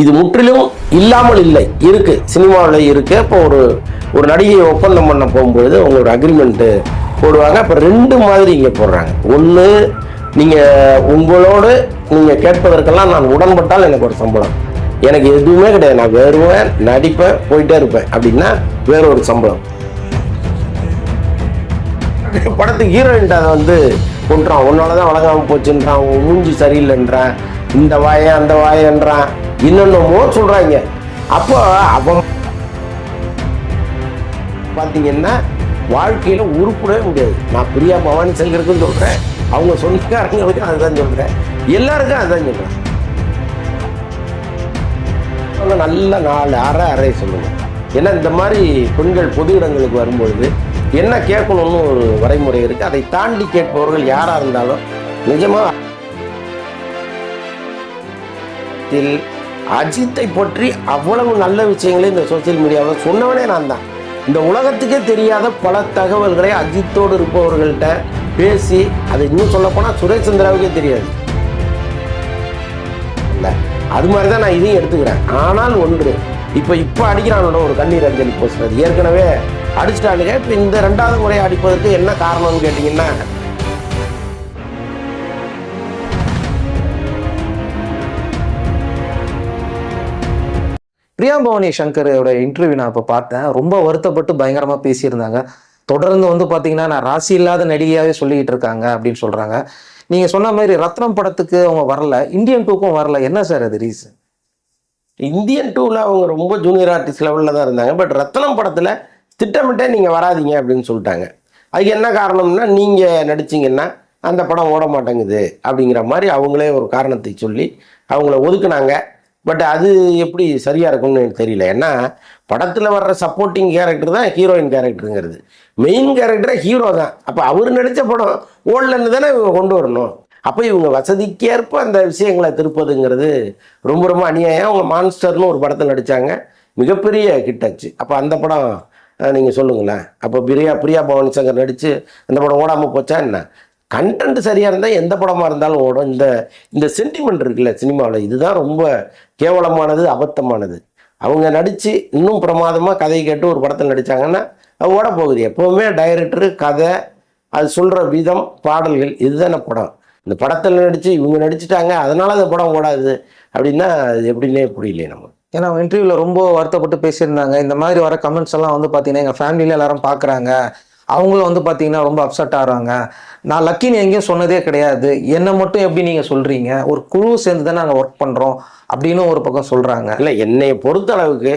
இது முற்றிலும் இல்லாமல் இல்லை. இருக்கு. சினிமாவில் இருக்கு. இப்போ ஒரு ஒரு நடிகையை ஒப்பந்தம் பண்ண போகும்பொழுது அவங்க ஒரு அக்ரிமெண்ட்டு போடுவாங்க. அப்போ ரெண்டு மாதிரி இங்கே போடுறாங்க. ஒன்று நீங்கள் உங்களோடு நீங்கள் கேட்பதற்கெல்லாம் நான் உடன்பட்டால் எனக்கு ஒரு சம்பளம். எனக்கு எதுவுமே கிடையாது. நான் வருவேன் நடிப்பேன் போயிட்டே இருப்பேன். அப்படின்னா வேற ஒரு சம்பளம். படத்துக்கு ஹீரோயின்ட்ட அதை வந்து கொண்டுறான் உன்னால தான் வழங்காமல் போச்சுன்றான். உன் மூஞ்சி சரியில்லைன்றான். இந்த வாயை அந்த வாயன்றான். இன்னொன்னமோ சொல்றாங்க. அப்போ அவன் பார்த்தீங்கன்னா வாழ்க்கையில் உருப்படவே முடியாது. நான் பிரியா பவானி சங்கருக்கும் சொல்கிறேன் அவங்க சொந்தக்காரங்களுக்கும் அதுதான் சொல்கிறேன் எல்லாருக்கும் அதுதான் சொல்கிறேன் அவங்க நல்ல நாலு அரை அறை சொல்லுங்க. ஏன்னா இந்த மாதிரி பெண்கள் பொது இடங்களுக்கு வரும்பொழுது என்ன கேட்கணும்னு ஒரு வரைமுறை இருக்குது அதை தாண்டி கேட்பவர்கள் யாராக இருந்தாலும் நிஜமாக அஜித்தை பற்றி அவ்வளவு நல்ல விஷயங்களை இந்த சோசியல் மீடியாவில் சொன்னவனே நான் தான். இந்த உலகத்துக்கே தெரியாத பல தகவல்களை அஜித்தோடு இருப்பவர்கள்ட்ட பேசி அதை இன்னும் சொல்லப்போனால் சுரேஷ் சந்திராவுக்கே தெரியாது. இல்லை அது மாதிரி தான் நான் இதையும் எடுத்துக்கிறேன். ஆனால் ஒன்று இப்போ இப்போ அடிக்கிறானோட ஒரு கண்ணீர் அஞ்சலி போஸ்டர். ஏற்கனவே அடிச்சிட்டானுங்க. இப்போ இந்த ரெண்டாவது முறை அடிப்பதற்கு என்ன காரணம்னு கேட்டிங்கன்னா பிரியா பவானி சங்கரோட இன்டர்வியூ நான் இப்போ பார்த்தேன். ரொம்ப வருத்தப்பட்டு பயங்கரமாக பேசியிருந்தாங்க. தொடர்ந்து வந்து பார்த்தீங்கன்னா நான் ராசி இல்லாத நடிகையாகவே சொல்லிக்கிட்டு இருக்காங்க அப்படின்னு சொல்கிறாங்க நீங்கள் சொன்ன மாதிரி ரத்னம் படத்துக்கு அவங்க வரல. இந்தியன் டூக்கும் வரல. என்ன சார் அது ரீசன் இந்தியன் டூவில் அவங்க ரொம்ப ஜூனியர் ஆர்டிஸ்ட் லெவலில் தான் இருந்தாங்க. பட் ரத்னம் படத்தில் திட்டமிட்டே நீங்கள் வராதீங்க அப்படின்னு சொல்லிட்டாங்க. அதுக்கு என்ன காரணம்னா நீங்கள் நடிச்சிங்கன்னா அந்த படம் ஓட மாட்டேங்குது அப்படிங்கிற மாதிரி அவங்களே ஒரு காரணத்தை சொல்லி அவங்கள ஒதுக்குனாங்க. பட் அது எப்படி சரியாக இருக்கும்னு எனக்கு தெரியல. ஏன்னா படத்தில் வர்ற சப்போர்ட்டிங் கேரக்டர் தான் ஹீரோயின் கேரக்டருங்கிறது மெயின் கேரக்டரே ஹீரோ தான். அப்போ அவர் நடித்த படம் ஓடலன்னு தானே இவங்க கொண்டு வரணும். அப்போ இவங்க வசதிக்கேற்ப அந்த விஷயங்களை திருப்பதுங்கிறது ரொம்ப ரொம்ப அநியாயம். அவங்க மான்ஸ்டர்னு ஒரு படத்தில் நடித்தாங்க மிகப்பெரிய கிட்டாச்சு அப்போ அந்த படம் நீங்கள் சொல்லுங்களேன். அப்போ பிரியா பிரியா பவானி சங்கர் நடித்து அந்த படம் ஓடாமல் போச்சா என்ன? கண்டென்ட் சரியாக இருந்தால் எந்த படமாக இருந்தாலும் ஓடும். இந்த இந்த சென்டிமெண்ட் இருக்குல்ல சினிமாவில் இதுதான் ரொம்ப கேவலமானது அபத்தமானது. அவங்க நடித்து இன்னும் பிரமாதமாக கதை கேட்டு ஒரு படத்தில் நடித்தாங்கன்னா அது ஓட போகுது. எப்போவுமே டைரக்டரு கதை அது சொல்கிற விதம் பாடல்கள் இதுதானே படம். இந்த படத்தில் நடித்து இவங்க நடிச்சிட்டாங்க அதனால் அந்த படம் ஓடாது அப்படின்னா அது எப்படின்னே புரியலையே நம்ம. ஏன்னா இன்டர்வியூவில் ரொம்ப வருத்தப்பட்டு பேசியிருந்தாங்க. இந்த மாதிரி வர கமெண்ட்ஸ் எல்லாம் வந்து பார்த்தீங்கன்னா எங்கள் ஃபேமிலியில் எல்லாரும் பார்க்குறாங்க அவங்களும் வந்து பார்த்தீங்கன்னா ரொம்ப அப்செட் ஆகிறாங்க. நான் லக்கின்னு எங்கேயும் சொன்னதே கிடையாது. என்னை மட்டும் எப்படி நீங்கள் சொல்கிறீங்க ஒரு குழு சேர்ந்து தான் நாங்கள் ஒர்க் பண்ணுறோம் அப்படின்னு ஒரு பக்கம் சொல்கிறாங்க இல்லை என்னையை பொறுத்த அளவுக்கு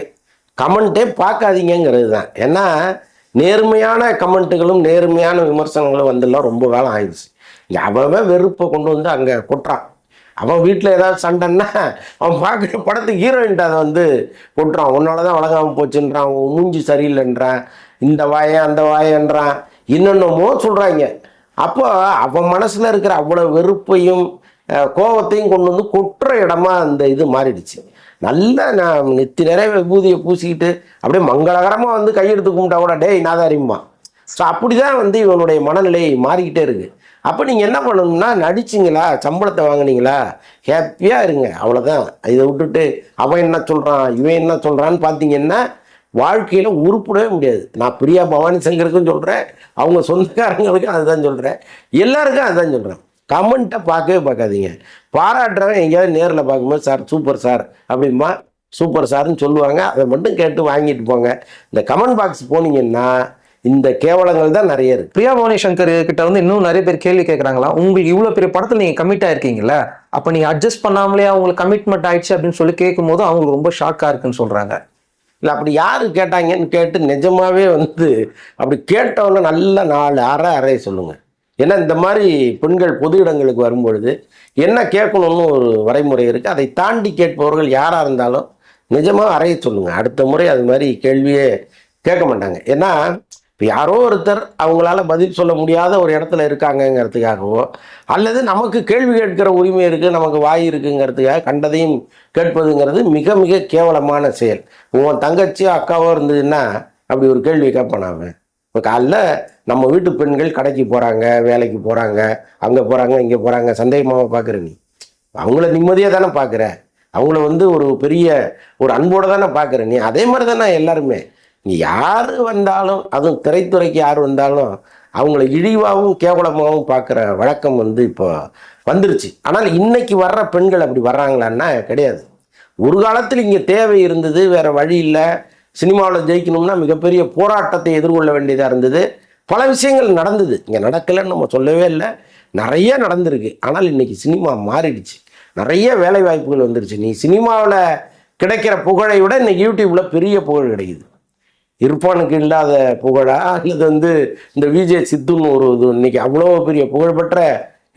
கமெண்ட்டே பார்க்காதீங்கங்கிறது தான். ஏன்னா நேர்மையான கமெண்ட்டுகளும் நேர்மையான விமர்சனங்களும் வந்துலாம் ரொம்ப வேலை ஆயிடுச்சு. அவன் வெறுப்பை கொண்டு வந்து அங்கே கொட்டுறான். அவன் வீட்டில் ஏதாவது சண்டைன்னா அவன் பார்க்குற படத்துக்கு ஹீரோயின்ட்டு அதை வந்து கொட்டுறான். உன்னால தான் வழங்காமல் போச்சுன்றான். அவன் மூஞ்சி சரியில்லைன்றான். இந்த வாயை அந்த வாயன்றான் இன்னொன்னமோ சொல்கிறாங்க அப்போ அவன் மனசில் இருக்கிற அவ்வளோ வெறுப்பையும் கோபத்தையும் கொண்டு வந்து கொட்டுற இடமா அந்த இது மாறிடுச்சு. நல்லா நான் நித்தி நிறைய விபூதியை பூசிக்கிட்டு அப்படியே மங்களகரமாக வந்து கையெடுத்து கும்பிட்டா கூட டேய் நாதாரிம்மா. ஸோ அப்படி தான் வந்து இவனுடைய மனநிலை மாறிக்கிட்டே இருக்குது அப்போ நீங்கள் என்ன பண்ணணும்னா நடிச்சிங்களா? சம்பளத்தை வாங்குனீங்களா? ஹாப்பியாக இருங்க. அவ்வளோதான் இதை விட்டுட்டு அவன் என்ன சொல்கிறான் இவன் என்ன சொல்கிறான்னு பார்த்தீங்கன்னா வாழ்க்கையில் உருப்பிடவே முடியாது. நான் பிரியா பவானி சங்கருக்கும் சொல்கிறேன் அவங்க சொந்தக்காரங்களுக்கும் அதுதான் சொல்கிறேன் எல்லாருக்கும் அதுதான் சொல்கிறேன் கமெண்ட்டை பார்க்கவே பார்க்காதீங்க. பாராட்டுறவன் எங்கேயாவது நேரில் பார்க்கும்போது சார் சூப்பர் சார் அப்படிமா சூப்பர் சார்னு சொல்லுவாங்க. அதை மட்டும் கேட்டு வாங்கிட்டு போங்க. இந்த கமெண்ட் பாக்ஸ் போனீங்கன்னா இந்த கேவலங்கள் தான் நிறைய இருக்கு. பிரியா பவானி சங்கர் கிட்ட வந்து இன்னும் நிறைய பேர் கேள்வி கேட்குறாங்களா உங்களுக்கு இவ்வளோ பெரிய படத்தில் நீங்கள் கமிட் ஆயிருக்கீங்கல்ல? அப்போ நீங்கள் அட்ஜஸ்ட் பண்ணாமலே அவங்களுக்கு கமிட்மெண்ட் ஆயிடுச்சு அப்படின்னு சொல்லி கேட்கும்போது அவங்களுக்கு ரொம்ப ஷாக்காக இருக்குன்னு சொல்கிறாங்க இல்லை அப்படி யார் கேட்டாங்கன்னு கேட்டு நிஜமாகவே வந்து அப்படி கேட்டவன நல்ல நாலு அரை அறை சொல்லுங்கள் ஏன்னா இந்த மாதிரி பெண்கள் பொது இடங்களுக்கு வரும்பொழுது என்ன கேட்கணும்னு ஒரு வரைமுறை இருக்குது அதை தாண்டி கேட்பவர்கள் யாராக இருந்தாலும் நிஜமாக அறைய சொல்லுங்கள் அடுத்த முறை அது மாதிரி கேள்வியே கேட்க மாட்டாங்க. ஏன்னா இப்போ யாரோ ஒருத்தர் அவங்களால பதில் சொல்ல முடியாத ஒரு இடத்துல இருக்காங்கங்கிறதுக்காகவோ அல்லது நமக்கு கேள்வி கேட்கிற உரிமை இருக்குது நமக்கு வாய் இருக்குங்கிறதுக்காக கண்டதையும் கேட்பதுங்கிறது மிக மிக கேவலமான செயல். உன் தங்கச்சியோ அக்காவோ இருந்ததுன்னா அப்படி ஒரு கேள்வி கேட்பான் அவன். இப்போ காலைல நம்ம வீட்டு பெண்கள் கடைக்கு போகிறாங்க வேலைக்கு போகிறாங்க அங்கே போகிறாங்க இங்கே போகிறாங்க சந்தேகமாக பார்க்குற நீ. அவங்கள நிம்மதியாக தானே பார்க்குற அவங்கள வந்து ஒரு பெரிய ஒரு அன்போடு தானே பார்க்குற நீ. அதே மாதிரி தானே எல்லாருமே. யார் வந்தாலும் அதுவும் திரைத்துறைக்கு யார் வந்தாலும் அவங்கள இழிவாகவும் கேவலமாகவும் பார்க்குற வழக்கம் வந்து இப்போ வந்துருச்சு. ஆனால் இன்னைக்கு வர்ற பெண்கள் அப்படி வர்றாங்களான்னா கிடையாது. ஒரு காலத்தில் இங்கே தேவை இருந்தது வேறு வழி இல்லை. சினிமாவில் ஜெயிக்கணும்னா மிகப்பெரிய போராட்டத்தை எதிர்கொள்ள வேண்டியதாக இருந்தது. பல விஷயங்கள் நடந்தது. இங்கே நடக்கலைன்னு நம்ம சொல்லவே இல்லை. நிறைய நடந்திருக்கு. ஆனால் இன்றைக்கி சினிமா மாறிடுச்சு. நிறைய வேலை வாய்ப்புகள் வந்துருச்சு. நீ சினிமாவில் கிடைக்கிற புகழை விட இன்றைக்கி யூடியூப்பில் பெரிய புகழ் கிடைக்குது. இருப்பானுக்கு இல்லாத புகழா? அல்லது வந்து இந்த விஜய் சித்துன்னு ஒரு இது இன்னைக்கு அவ்வளோ பெரிய புகழ்பெற்ற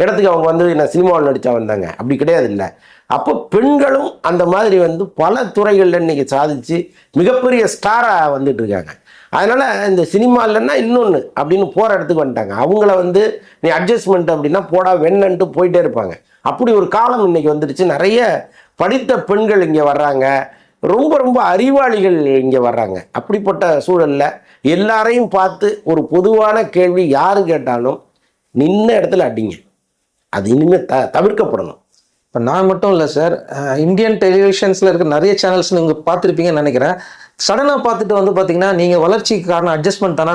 இடத்துக்கு அவங்க வந்து நான் சினிமாவில் நடித்தா வந்தாங்க. அப்படி கிடையாது இல்லை அப்போ பெண்களும் அந்த மாதிரி வந்து பல துறைகளில் இன்னைக்கு சாதித்து மிகப்பெரிய ஸ்டாராக வந்துட்டு இருக்காங்க. அதனால் இந்த சினிமா இல்லைன்னா இன்னொன்று அப்படின்னு போகிற இடத்துக்கு வந்துட்டாங்க. அவங்கள வந்து நீ அட்ஜஸ்ட்மெண்ட் அப்படின்னா போடா வெண்ணன்ட்டு போயிட்டே இருப்பாங்க. அப்படி ஒரு காலம் இன்னைக்கு வந்துடுச்சு நிறைய படித்த பெண்கள் இங்கே வர்றாங்க. ரொம்ப ரொம்ப அறிவாளிகள் இங்கே வர்றாங்க. அப்படிப்பட்ட சூழலில் எல்லாரையும் பார்த்து ஒரு பொதுவான கேள்வி யார் கேட்டாலும் நின்ன இடத்துல அடிங்க. அது இனிமேல் த தவிர்க்கப்படணும். இப்போ நான் மட்டும் இல்லை சார் இந்தியன் டெலிவிஷன்ஸில் இருக்க நிறைய சேனல்ஸ் நீங்கள் பார்த்துருப்பீங்கன்னு நினைக்கிறேன். சடனாக பார்த்துட்டு வந்து பார்த்தீங்கன்னா நீங்கள் வளர்ச்சிக்கு காரணம் அட்ஜஸ்ட்மெண்ட் தானே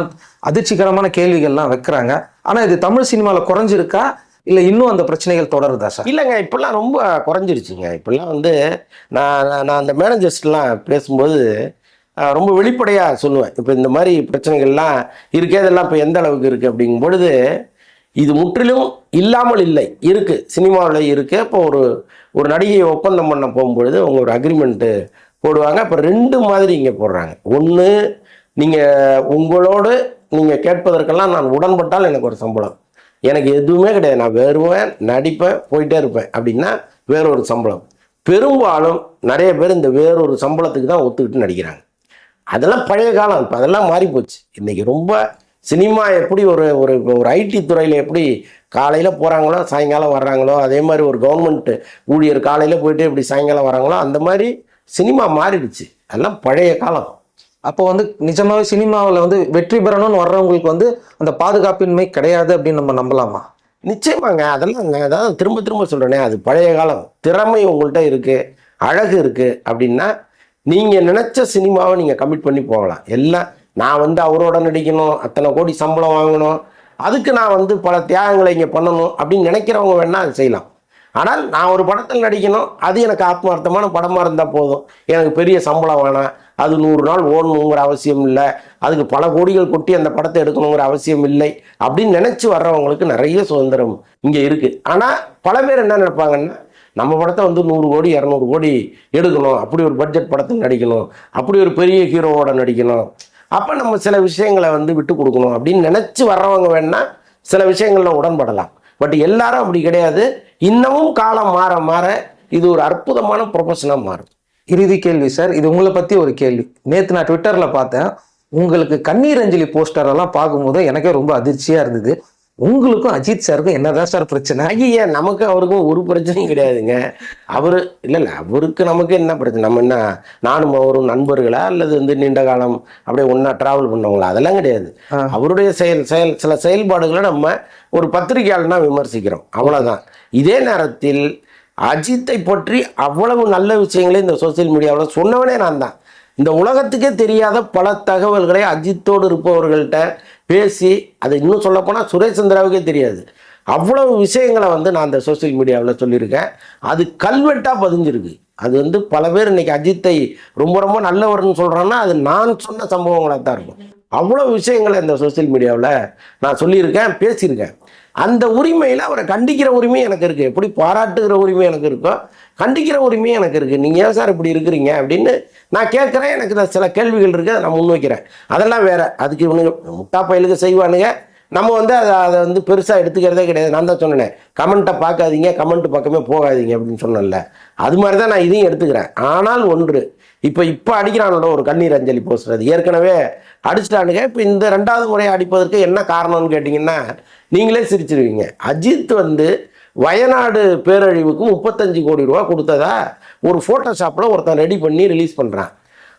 அதிர்ச்சிகரமான கேள்விகள்லாம் வைக்கிறாங்க. ஆனால் இது தமிழ் சினிமாவில் குறைஞ்சிருக்கா? இல்லை இன்னும் அந்த பிரச்சனைகள் தொடருதா சார்? இல்லைங்க இப்போல்லாம் ரொம்ப குறைஞ்சிருச்சுங்க. இப்போல்லாம் வந்து நான் நான் அந்த மேனேஜர்ஸ்லாம் பேசும்போது ரொம்ப வெளிப்படையாக சொல்லுவேன். இப்போ இந்த மாதிரி பிரச்சனைகள்லாம் இருக்கே இதெல்லாம் இப்போ எந்த அளவுக்கு இருக்குது அப்படிங்கும் பொழுது இது முற்றிலும் இல்லாமல் இல்லை. இருக்குது சினிமாவில் இருக்குது இப்போ ஒரு ஒரு நடிகையை ஒப்பந்தம் பண்ண போகும்பொழுது அவங்க ஒரு அக்ரிமெண்ட்டு போடுவாங்க. அப்போ ரெண்டு மாதிரி இங்கே போடுறாங்க. ஒன்று நீங்கள் உங்களோடு நீங்கள் கேட்பதற்கெல்லாம் நான் உடன்பட்டால் எனக்கு ஒரு சம்பளம். எனக்கு எதுவுமே கிடையாது. நான் வருவேன் நடிப்பேன் போயிட்டே இருப்பேன். அப்படின்னா வேறொரு சம்பளம். பெரும்பாலும் நிறைய பேர் இந்த வேறொரு சம்பளத்துக்கு தான் ஒத்துக்கிட்டு நடிக்கிறாங்க. அதெல்லாம் பழைய காலம். இப்போ அதெல்லாம் மாறிப்போச்சு. இன்றைக்கி ரொம்ப சினிமா எப்படி ஒரு ஒரு ஒரு ஐடி துறையில் எப்படி காலையில் போகிறாங்களோ சாயங்காலம் வர்றாங்களோ அதே மாதிரி ஒரு கவர்மெண்ட் ஊழியர் காலையில் போயிட்டு எப்படி சாயங்காலம் வராங்களோ அந்த மாதிரி சினிமா மாறிடுச்சு. அதெல்லாம் பழைய காலம். அப்போ வந்து நிஜமாவே சினிமாவில் வந்து வெற்றி பெறணும்னு வர்றவங்களுக்கு வந்து அந்த பாதுகாப்பின்மை கிடையாது அப்படின்னு நம்ம நம்பலாமா? நிச்சயமாங்க. அதெல்லாம் நான் அதான் திரும்ப திரும்ப சொல்கிறேனே அது பழைய காலம். திறமை உங்கள்கிட்ட இருக்குது அழகு இருக்குது அப்படின்னா நீங்கள் நினச்ச சினிமாவை நீங்கள் கமிட் பண்ணி போகலாம். எல்லாம் நான் வந்து அவரோட நடிக்கணும். அத்தனை கோடி சம்பளம் வாங்கணும். அதுக்கு நான் வந்து பல தியாகங்களை இங்கே பண்ணணும் அப்படின்னு நினைக்கிறவங்க வேணால் அது செய்யலாம். ஆனால் நான் ஒரு படத்தில் நடிக்கணும். அது எனக்கு ஆத்மார்த்தமான படமாக இருந்தால் போதும். எனக்கு பெரிய சம்பளம் வேணாம். அது நூறு நாள் ஓடணுங்கிற அவசியம் இல்லை. அதுக்கு பல கோடிகள் கொட்டி அந்த படத்தை எடுக்கணுங்கிற அவசியம் இல்லை அப்படின்னு நினச்சி வர்றவங்களுக்கு நிறைய சுதந்திரம் இங்கே இருக்குது ஆனால் பல பேர் என்ன நினைப்பாங்கன்னா நம்ம படத்தை வந்து நூறு கோடி இரநூறு கோடி எடுக்கணும். அப்படி ஒரு பட்ஜெட் படத்தில் நடிக்கணும். அப்படி ஒரு பெரிய ஹீரோவோட நடிக்கணும். அப்போ நம்ம சில விஷயங்களை வந்து விட்டு கொடுக்கணும் அப்படின்னு நினச்சி வர்றவங்க வேணால் சில விஷயங்களில் உடன்படலாம். பட் எல்லாரும் அப்படி கிடையாது. இன்னமும் காலம் மாற மாற இது ஒரு அற்புதமான ப்ரொஃபஷனாக மாறும். இறுதி கேள்வி சார். இது உங்களை பற்றி ஒரு கேள்வி. நேற்று நான் ட்விட்டரில் பார்த்தேன். உங்களுக்கு கண்ணீர் அஞ்சலி போஸ்டர் எல்லாம் பார்க்கும்போது எனக்கே ரொம்ப அதிர்ச்சியாக இருந்தது. உங்களுக்கும் அஜித் சாருக்கும் என்னதான் சார் பிரச்சனை? ஐயா நமக்கு அவருக்கும் ஒரு பிரச்சனையும் கிடையாதுங்க. அவரு இல்லை இல்லை அவருக்கு நமக்கு என்ன பிரச்சனை? நம்ம என்ன நானும் அவரும் நண்பர்களா? அல்லது வந்து நீண்ட காலம் அப்படியே ஒன்றா ட்ராவல் பண்ணவங்களா? அதெல்லாம் கிடையாது. அவருடைய செயல் செயல் சில செயல்பாடுகளை நம்ம ஒரு பத்திரிகையாளனா விமர்சிக்கிறோம். அவ்வளவுதான். இதே நேரத்தில் அஜித்தை பற்றி அவ்வளவு நல்ல விஷயங்களை இந்த சோஷியல் மீடியாவில் சொன்னவனே நான் தான். இந்த உலகத்துக்கே தெரியாத பல தகவல்களை அஜித்தோடு இருப்பவர்கள்ட்ட பேசி அதை இன்னும் சொல்லப்போனால் சுரேஷ் சந்திராவுக்கே தெரியாது. அவ்வளவு விஷயங்களை வந்து நான் அந்த சோஷியல் மீடியாவில் சொல்லியிருக்கேன். அது கல்வெட்டாக பதிஞ்சிருக்கு. அது வந்து பல பேர் இன்னைக்கு அஜித்தை ரொம்ப ரொம்ப நல்லவர்னு சொல்கிறேன்னா அது நான் சொன்ன சம்பவங்களாக தான் இருக்கும். அவ்வளோ விஷயங்களை இந்த சோஷியல் மீடியாவில் நான் சொல்லியிருக்கேன் பேசியிருக்கேன். அந்த உரிமையில் அவரை கண்டிக்கிற உரிமை எனக்கு இருக்குது எப்படி பாராட்டுகிற உரிமை எனக்கு இருக்கோ கண்டிக்கிற உரிமை எனக்கு இருக்குது நீங்கள் ஏன் சார் இப்படி இருக்கிறீங்க அப்படின்னு நான் கேட்குறேன். எனக்கு சில கேள்விகள் இருக்குது அதை நான் முன்வைக்கிறேன். அதெல்லாம் வேறு. அதுக்கு இவனுங்க முட்டா பயலுக்கு செய்வானுங்க. நம்ம வந்து அதை அதை வந்து பெருசாக எடுத்துக்கிறதே கிடையாது. நான் தான் சொன்னேன் கமெண்ட்டை பார்க்காதீங்க கமெண்ட் பக்கமே போகாதீங்க அப்படின்னு சொன்னேன்ல. அது மாதிரி தான் நான் இதையும் எடுத்துக்கிறேன். ஆனால் ஒன்று இப்போ இப்போ அடிக்கிறானோட ஒரு கண்ணீர் அஞ்சலி போஸ்டர் அது ஏற்கனவே அடிச்சிட்டானுங்க. இப்போ இந்த ரெண்டாவது முறை அடிப்பதற்கு என்ன காரணம்னு கேட்டிங்கன்னா நீங்களே சிரிச்சிருவீங்க. அஜித் வந்து வயநாடு பேரழிவுக்கு முப்பத்தஞ்சு கோடி ரூபா கொடுத்ததா? ஒரு ஃபோட்டோஷாப்பில் ஒருத்தன் ரெடி பண்ணி ரிலீஸ் பண்ணுறான்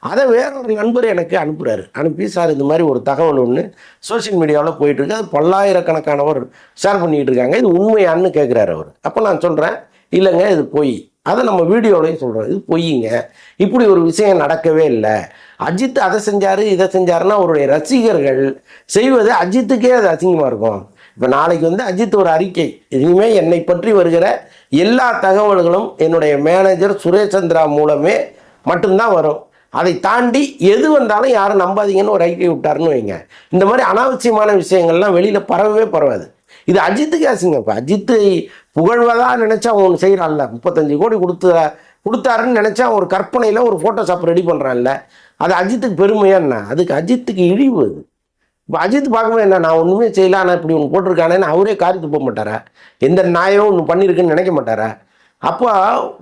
அதை வேற ஒரு நண்பர் எனக்கு அனுப்புகிறாரு அனுப்பி சார் இந்த மாதிரி ஒரு தகவல் ஒன்று சோஷியல் மீடியாவில் போயிட்டுருக்கு அது பல்லாயிரக்கணக்கானவர் ஷேர் பண்ணிக்கிட்டு இருக்காங்க. இது உண்மையான்னு கேட்குறாரு அவர். அப்போ நான் சொல்கிறேன் இல்லைங்க இது போய். அதை நம்ம வீடியோலையும் சொல்கிறோம் இது பொய்யுங்க இப்படி ஒரு விஷயம் நடக்கவே இல்லை. அஜித் அதை செஞ்சார் இதை செஞ்சாருன்னா அவருடைய ரசிகர்கள் செய்வது அஜித்துக்கே அது அசிங்கமாக இருக்கும். இப்போ நாளைக்கு வந்து அஜித் ஒரு அறிக்கை. இனிமேல் என்னை பற்றி வருகிற எல்லா தகவல்களும் என்னுடைய மேனேஜர் சுரேஷ் சந்திரா மூலமே மட்டும்தான் வரும். அதை தாண்டி எது வந்தாலும் யாரும் நம்பாதீங்கன்னு ஒரு அறிக்கை விட்டாருன்னு வைங்க. இந்த மாதிரி அனாவசியமான விஷயங்கள்லாம் வெளியில் பரவவே பரவாது. இது அஜித்துக்கு அசிங்கம் இப்போ அஜித்தை புகழ்வதா நினச்சா அவன் ஒன்று செய்கிறான்ல முப்பத்தஞ்சு கோடி கொடுத்து கொடுத்தாருன்னு நினச்சா ஒரு கற்பனையில் ஒரு ஃபோட்டோஷாப் ரெடி பண்ணுறான்ல அது அஜித்துக்கு பெருமையா என்ன? அதுக்கு அஜித்துக்கு இழிவு அது. இப்போ அஜித் பார்க்கும்போது என்ன? நான் ஒன்றுமே செய்யலாம் ஆனால் இப்படி ஒன்று போட்டிருக்கானேன்னு அவரே காரி துப்ப மாட்டாரா? எந்த நாயோ ஒன்று பண்ணியிருக்குன்னு நினைக்க மாட்டாரா? அப்போ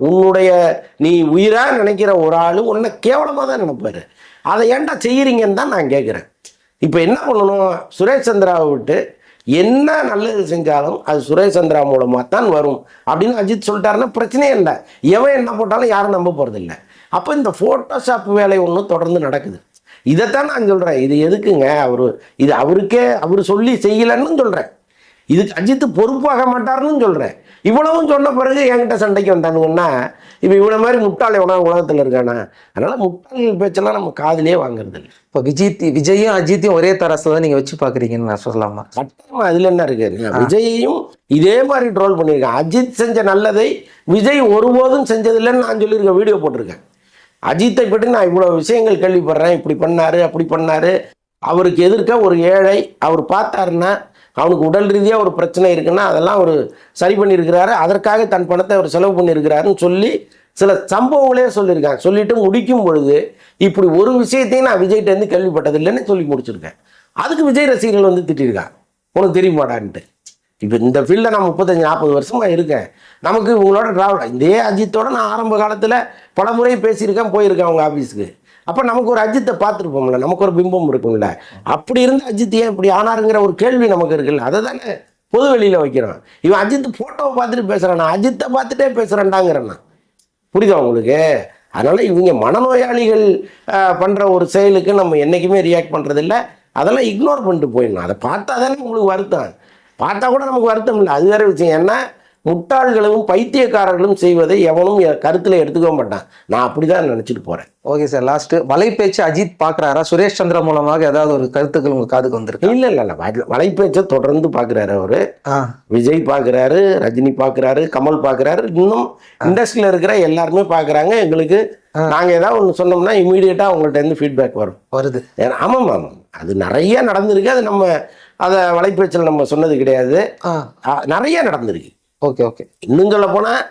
உன்னுடைய நீ உயிராக நினைக்கிற ஒரு ஆள் உன்னை கேவலமாக தான் நினைப்பாரு. அதை ஏன்டா செய்கிறீங்கன்னு தான் நான் கேட்குறேன் இப்போ என்ன பண்ணணும்? சுரேஷ் சந்திராவை விட்டு என்ன நல்லது செஞ்சாலும் அது சுரேஷ் சந்திரா மூலமாக தான் வரும். அப்படின்னு அஜித் சொல்லிட்டாருன்னா பிரச்சனையே இல்லை. எவன் என்ன போட்டாலும் யாரும் நம்ப போகிறதில்ல அப்போ இந்த ஃபோட்டோஷாப் வேலை ஒன்றும் தொடர்ந்து நடக்குது. இதைத்தான் நான் சொல்கிறேன் இது எதுக்குங்க? அவர் இது அவருக்கே அவர் சொல்லி செய்யலைன்னு சொல்கிறேன் இதுக்கு அஜித் பொறுப்பாக மாட்டார்னு சொல்கிறேன் இவ்வளவும் சொன்ன பிறகு என்கிட்ட சண்டைக்கு வந்தானுங்கன்னா இப்போ இவ்வளோ மாதிரி முட்டாள் எவனா உலகத்தில் இருக்கானா? அதனால் முட்டாள்கள் பேச்செல்லாம் நம்ம காதுலயே வாங்குறது இல்லை. இப்போ விஜய் விஜயும் அஜித்தையும் ஒரே தரத்தில் தான் நீங்கள் வச்சு பார்க்குறீங்கன்னு நான் சொல்லலாமா? கட்டமா அதுல என்ன இருக்கு? விஜயையும் இதே மாதிரி ட்ரோல் பண்ணியிருக்கேன். அஜித் செஞ்ச நல்லதை விஜய் ஒருபோதும் செஞ்சதில்லைன்னு நான் சொல்லியிருக்கேன் வீடியோ போட்டிருக்கேன். அஜித்தை பற்றி நான் இவ்வளோ விஷயங்கள் கேள்விப்படுறேன். இப்படி பண்ணாரு அப்படி பண்ணாரு. அவருக்கு எதிர்க்க ஒரு ஏழை அவர் பார்த்தாருன்னா அவனுக்கு உடல் ரீதியாக ஒரு பிரச்சனை இருக்குன்னா அதெல்லாம் அவர் சரி பண்ணியிருக்கிறாரு. அதற்காக தன் பணத்தை அவர் செலவு பண்ணியிருக்கிறாருன்னு சொல்லி சில சம்பவங்களே சொல்லியிருக்காங்க. சொல்லிட்டு முடிக்கும் பொழுது இப்படி ஒரு விஷயத்தையும் நான் விஜய்கிட்டேருந்து கேள்விப்பட்டதில்லைன்னு சொல்லி முடிச்சிருக்கேன். அதுக்கு விஜய் ரசிகர்கள் வந்து திட்டிருக்காங்க உனக்கு தெரியுமாடான்ட்டு. இப்போ இந்த ஃபீல்டில் நான் முப்பத்தஞ்சு நாற்பது வருஷமாக இருக்கேன். நமக்கு உங்களோட டிராவல் இதே அஜித்தோட நான் ஆரம்ப காலத்தில் பல முறை பேசியிருக்கேன் போயிருக்கேன் அவங்க ஆஃபீஸுக்கு அப்போ நமக்கு ஒரு அஜித்தை பார்த்துருப்போம்ல நமக்கு ஒரு பிம்பம் இருக்கும்ல. அப்படி இருந்த அஜித் ஏன் இப்படி ஆனாருங்கிற ஒரு கேள்வி நமக்கு இருக்குல்ல அதை தானே பொது வெளியில் வைக்கிறோம். இவன் அஜித் ஃபோட்டோவை பார்த்துட்டு பேசுகிறானா அஜித்தை பார்த்துட்டே பேசுகிறேன்டாங்கிறேன் புரியுதா உங்களுக்கு? அதனால் இவங்க மனநோயாளிகள் பண்ணுற ஒரு செயலுக்கு நம்ம என்றைக்குமே ரியாக்ட் பண்ணுறதில்ல அதெல்லாம் இக்னோர் பண்ணிட்டு போயிடணும். அதை பார்த்தா தானே உங்களுக்கு வருத்தம். பார்த்தா கூட நமக்கு வருத்தம் இல்லை. அது வேறு விஷயம். ஏன்னா முட்டாள்களும் பைத்தியக்காரர்களும் செய்வதை எவனும் கருத்துல எடுத்துக்க மாட்டான். நான் அப்படிதான் நினைச்சிட்டு போறேன். Okay sir last Valaipechu Ajith பார்க்குறாரா Suresh Chandra மூலமாக ஏதாவது ஒரு கருத்துக்கள் உங்கள் காதுக்கு வந்திருக்கு? இல்ல இல்ல இல்ல. வலை- வலைப்பேச்சை தொடர்ந்து பாக்குறாரு அவரு. விஜய் பார்க்குறாரு ரஜினி பார்க்குறாரு கமல் பார்க்குறாரு இன்னும் இண்டஸ்ட்ரியில் இருக்கிற எல்லாருமே பார்க்குறாங்க எங்களுக்கு நாங்கள் ஏதாவது ஒன்று சொன்னோம்னா இமீடியட்டாக அவங்கள்ட்ட இருந்து ஃபீட்பேக் வரும். வருது. ஆமாம் ஆமாம். அது நிறைய நடந்திருக்கு. அது நம்ம அதை வலைப்பேச்சில் நம்ம சொன்னது கிடையாது. நிறைய நடந்திருக்கு. Okay okay. இன்னும் சொல்ல போனால்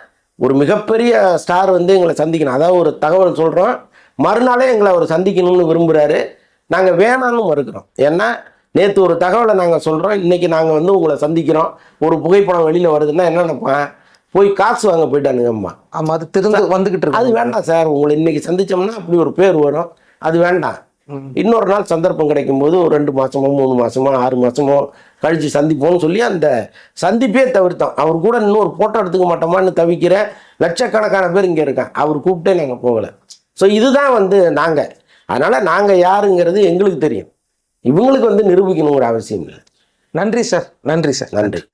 ஒரு மிகப்பெரிய ஸ்டார் வந்து எங்களை சந்திக்கணும். அதாவது ஒரு தகவல் சொல்கிறோம் மறுநாளே எங்களை அவர் சந்திக்கணும்னு விரும்புகிறாரு நாங்கள் வேணாம்னு மறுக்கிறோம். ஏன்னா நேற்று ஒரு தகவலை நாங்கள் சொல்கிறோம் இன்றைக்கி நாங்கள் வந்து உங்களை சந்திக்கிறோம். ஒரு புகைப்படம் வெளியில் வருதுன்னா என்ன நினைப்பான் போய் காசு வாங்க போயிட்டானுங்கம்மா. ஆமா அது திருந்து வந்துகிட்டு அது இருக்கு வேண்டாம் சார். உங்களை இன்னைக்கு சந்திச்சோம்னா அப்படி ஒரு பேர் வரும். அது வேண்டாம். இன்னொரு நாள் சந்தர்ப்பம் கிடைக்கும் போது ஒரு ரெண்டு மாசமோ மூணு மாசமோ ஆறு மாசமோ கழிச்சு சந்திப்போம்னு சொல்லி அந்த சந்திப்பே தவிர்த்தோம் அவர் கூட இன்னும் ஒரு போட்டோ எடுத்துக்க மாட்டோமான்னு தவிக்கிற லட்சக்கணக்கான பேர் இங்கே இருக்கான் அவர் கூப்பிட்டே நாங்கள் போகலை. ஸோ இதுதான் வந்து நாங்கள் அதனால நாங்கள் யாருங்கிறது எங்களுக்கு தெரியும். இவங்களுக்கு வந்து நிரூபிக்கணுங்கிற அவசியம் இல்லை. நன்றி சார். நன்றி சார். நன்றி.